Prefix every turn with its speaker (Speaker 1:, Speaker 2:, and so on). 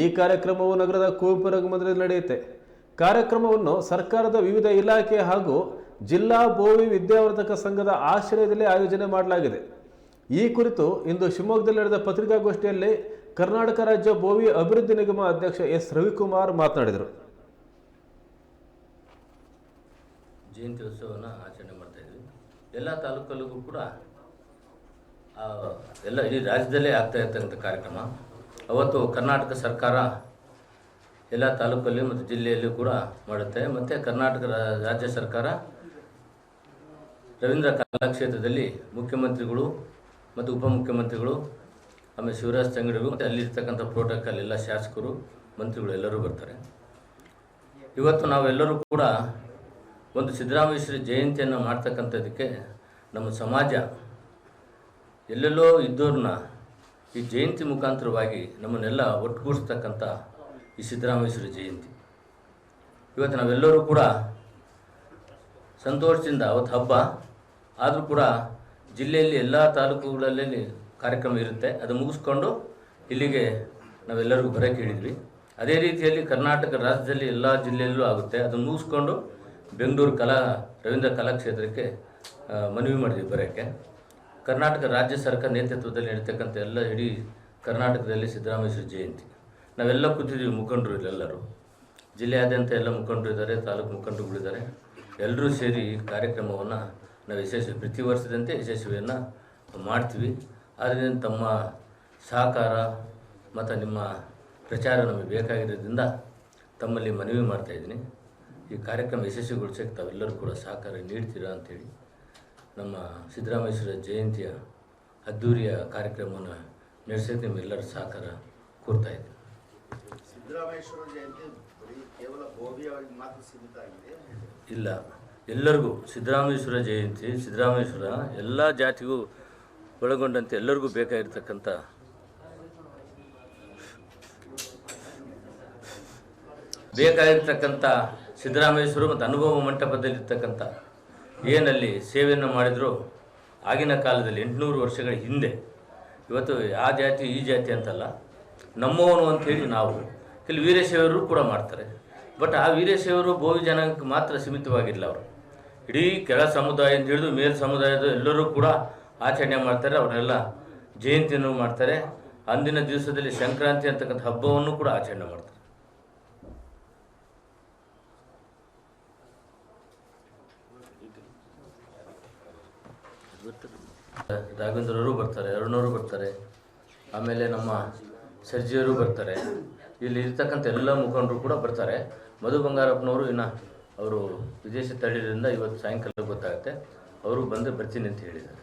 Speaker 1: ಈ ಕಾರ್ಯಕ್ರಮವು ನಗರದ ಕುವೆಂಪು ರಂಗಮಂದಿರದಲ್ಲಿ ನಡೆಯುತ್ತೆ. ಕಾರ್ಯಕ್ರಮವನ್ನು ಸರ್ಕಾರದ ವಿವಿಧ ಇಲಾಖೆ ಹಾಗೂ ಜಿಲ್ಲಾ ಭೋವಿ ವಿದ್ಯಾವರ್ಧಕ ಸಂಘದ ಆಶ್ರಯದಲ್ಲಿ ಆಯೋಜನೆ ಮಾಡಲಾಗಿದೆ. ಈ ಕುರಿತು ಇಂದು ಶಿವಮೊಗ್ಗದಲ್ಲಿ ನಡೆದ ಪತ್ರಿಕಾಗೋಷ್ಠಿಯಲ್ಲಿ ಕರ್ನಾಟಕ ರಾಜ್ಯ ಭೋವಿ ಅಭಿವೃದ್ಧಿ ನಿಗಮ ಅಧ್ಯಕ್ಷ ಎಸ್. ರವಿಕುಮಾರ್ ಮಾತನಾಡಿದರು.
Speaker 2: ಜಯಂತಿ ಉತ್ಸವವನ್ನು ಆಚರಣೆ ಮಾಡ್ತಾ ಇದ್ವಿ. ಎಲ್ಲ ತಾಲೂಕಲ್ಲಿಗೂ ಕೂಡ ಎಲ್ಲ ಇಡೀ ರಾಜ್ಯದಲ್ಲೇ ಆಗ್ತಾ ಇರ್ತಕ್ಕಂಥ ಕಾರ್ಯಕ್ರಮ. ಅವತ್ತು ಕರ್ನಾಟಕ ಸರ್ಕಾರ ಎಲ್ಲ ತಾಲೂಕಲ್ಲಿ ಮತ್ತು ಜಿಲ್ಲೆಯಲ್ಲೂ ಕೂಡ ಮಾಡುತ್ತೆ. ಮತ್ತು ಕರ್ನಾಟಕ ರಾಜ್ಯ ಸರ್ಕಾರ ರವೀಂದ್ರ ಕಲಾಕ್ಷೇತ್ರದಲ್ಲಿ ಮುಖ್ಯಮಂತ್ರಿಗಳು ಮತ್ತು ಉಪಮುಖ್ಯಮಂತ್ರಿಗಳು ಆಮೇಲೆ ಶಿವರಾಜ್ ತಂಗಡಿಗಳು ಮತ್ತು ಅಲ್ಲಿರ್ತಕ್ಕಂಥ ಪ್ರೋಟೋಕಾಲ್ ಎಲ್ಲ ಶಾಸಕರು, ಮಂತ್ರಿಗಳು ಎಲ್ಲರೂ ಬರ್ತಾರೆ. ಇವತ್ತು ನಾವೆಲ್ಲರೂ ಕೂಡ ಒಂದು ಸಿದ್ದರಾಮೇಶ್ವರಿ ಜಯಂತಿಯನ್ನು ಮಾಡ್ತಕ್ಕಂಥದ್ದಕ್ಕೆ ನಮ್ಮ ಸಮಾಜ ಎಲ್ಲೆಲ್ಲೋ ಇದ್ದವ್ರನ್ನ ಈ ಜಯಂತಿ ಮುಖಾಂತರವಾಗಿ ನಮ್ಮನ್ನೆಲ್ಲ ಒಟ್ಟುಗೂಡಿಸ್ತಕ್ಕಂಥ ಈ ಸಿದ್ದರಾಮೇಶ್ವರಿ ಜಯಂತಿ. ಇವತ್ತು ನಾವೆಲ್ಲರೂ ಕೂಡ ಸಂತೋಷದಿಂದ ಅವತ್ತು ಹಬ್ಬ, ಆದರೂ ಕೂಡ ಜಿಲ್ಲೆಯಲ್ಲಿ ಎಲ್ಲ ತಾಲೂಕುಗಳಲ್ಲಿ ಕಾರ್ಯಕ್ರಮ ಇರುತ್ತೆ. ಅದು ಮುಗಿಸ್ಕೊಂಡು ಇಲ್ಲಿಗೆ ನಾವೆಲ್ಲರಿಗೂ ಬರೋಕ್ಕೆ ಹೇಳಿದ್ವಿ. ಅದೇ ರೀತಿಯಲ್ಲಿ ಕರ್ನಾಟಕ ರಾಜ್ಯದಲ್ಲಿ ಎಲ್ಲ ಜಿಲ್ಲೆಯಲ್ಲೂ ಆಗುತ್ತೆ. ಅದನ್ನು ಮುಗಿಸ್ಕೊಂಡು ಬೆಂಗಳೂರು ಕಲಾ, ರವೀಂದ್ರ ಕಲಾಕ್ಷೇತ್ರಕ್ಕೆ ಮನವಿ ಮಾಡಿದ್ವಿ ಬರೋಕ್ಕೆ. ಕರ್ನಾಟಕ ರಾಜ್ಯ ಸರ್ಕಾರ ನೇತೃತ್ವದಲ್ಲಿ ನಡೀತಕ್ಕಂಥ ಎಲ್ಲ ಇಡೀ ಕರ್ನಾಟಕದಲ್ಲಿ ಸಿದ್ದರಾಮೇಶ್ವರ ಜಯಂತಿ. ನಾವೆಲ್ಲ ಕೂತಿದ್ದೀವಿ, ಮುಖಂಡರು ಇಲ್ಲೆಲ್ಲರೂ ಜಿಲ್ಲೆಯಾದ್ಯಂತ ಎಲ್ಲ ಮುಖಂಡರು ಇದ್ದಾರೆ, ತಾಲೂಕು ಮುಖಂಡರುಗಳಿದ್ದಾರೆ ಎಲ್ಲರೂ ಸೇರಿ ಕಾರ್ಯಕ್ರಮವನ್ನು ನಾವು ಯಶಸ್ವಿ, ಪ್ರತಿ ವರ್ಷದಂತೆ ಯಶಸ್ವಿಯನ್ನು ಮಾಡ್ತೀವಿ. ಆದ್ದರಿಂದ ತಮ್ಮ ಸಹಕಾರ ಮತ್ತು ನಿಮ್ಮ ಪ್ರಚಾರ ನಮಗೆ ಬೇಕಾಗಿರೋದ್ರಿಂದ ತಮ್ಮಲ್ಲಿ ಮನವಿ ಮಾಡ್ತಾಯಿದ್ದೀನಿ ಈ ಕಾರ್ಯಕ್ರಮ ಯಶಸ್ವಿಗೊಳಿಸೋಕ್ಕೆ ತಾವೆಲ್ಲರೂ ಕೂಡ ಸಹಕಾರ ನೀಡ್ತೀರಾ ಅಂಥೇಳಿ ನಮ್ಮ ಸಿದ್ದರಾಮೇಶ್ವರ ಜಯಂತಿಯ ಅದ್ಧೂರಿಯ ಕಾರ್ಯಕ್ರಮವನ್ನು ನಡೆಸೋಕ್ಕೆ ನಿಮ್ಮೆಲ್ಲರ ಸಹಕಾರ ಕೋರ್ತಾ ಇದ್ದೀನಿ
Speaker 3: ಸಿದ್ದರಾಮೇಶ್ವರ ಜಯಂತಿ ಕೇವಲ ಮಾತ್ರ ಸೀಮಿತ ಆಗಿದೆ
Speaker 2: ಇಲ್ಲ ಎಲ್ಲರಿಗೂ ಸಿದ್ದರಾಮೇಶ್ವರ ಜಯಂತಿ ಸಿದ್ದರಾಮೇಶ್ವರ ಎಲ್ಲ ಜಾತಿಗೂ ಒಳಗೊಂಡಂತೆ ಎಲ್ಲರಿಗೂ ಬೇಕಾಗಿರ್ತಕ್ಕಂಥ ಬೇಕಾಗಿರ್ತಕ್ಕಂಥ ಸಿದ್ದರಾಮೇಶ್ವರ ಮತ್ತು ಅನುಭವ ಮಂಟಪದಲ್ಲಿರ್ತಕ್ಕಂಥ ಏನಲ್ಲಿ ಸೇವೆಯನ್ನು ಮಾಡಿದ್ರು. ಆಗಿನ ಕಾಲದಲ್ಲಿ ಎಂಟುನೂರು ವರ್ಷಗಳ ಹಿಂದೆ. ಇವತ್ತು ಆ ಜಾತಿ, ಈ ಜಾತಿ ಅಂತಲ್ಲ. ನಮ್ಮವನು ಅಂಥೇಳಿ ನಾವು. ಇಲ್ಲಿ ವೀರಶೈವರು ಕೂಡ ಮಾಡ್ತಾರೆ. ಬಟ್ ಆ ವೀರಶೈವರು ಬೋವಿ ಜನಾಂಗಕ್ಕೆ ಮಾತ್ರ ಸೀಮಿತವಾಗಿಲ್ಲ ಅವರು. ಇಡೀ ಕೆಳ ಸಮುದಾಯ ಅಂತ ಹಿಡಿದು ಮೇಲ್ ಸಮುದಾಯದ ಎಲ್ಲರೂ ಕೂಡ ಆಚರಣೆ ಮಾಡ್ತಾರೆ. ಅವರೆಲ್ಲ ಜಯಂತಿಯನ್ನು ಮಾಡ್ತಾರೆ. ಅಂದಿನ ದಿವಸದಲ್ಲಿ ಸಂಕ್ರಾಂತಿ ಅಂತಕ್ಕಂಥ ಹಬ್ಬವನ್ನು ಕೂಡ ಆಚರಣೆ ಮಾಡ್ತಾರೆ. ರಾಘವೇಂದ್ರವರು ಬರ್ತಾರೆ ಅರುಣವರು ಬರ್ತಾರೆ, ಆಮೇಲೆ ನಮ್ಮ ಸರ್ಜಿಯವರು ಬರ್ತಾರೆ. ಇಲ್ಲಿ ಇರ್ತಕ್ಕಂಥ ಎಲ್ಲ ಮುಖಂಡರು ಕೂಡ ಬರ್ತಾರೆ. ಮಧು ಬಂಗಾರಪ್ಪನವರು ಇನ್ನು ಅವರು ವಿದೇಶ ತಳ್ಳಿದ್ರಿಂದ ಇವತ್ತು ಸಾಯಂಕಾಲ ಗೊತ್ತಾಗುತ್ತೆ. ಅವರು ಬಂದು ಬರ್ತೀನಿ ಅಂತ ಹೇಳಿದ್ದಾರೆ.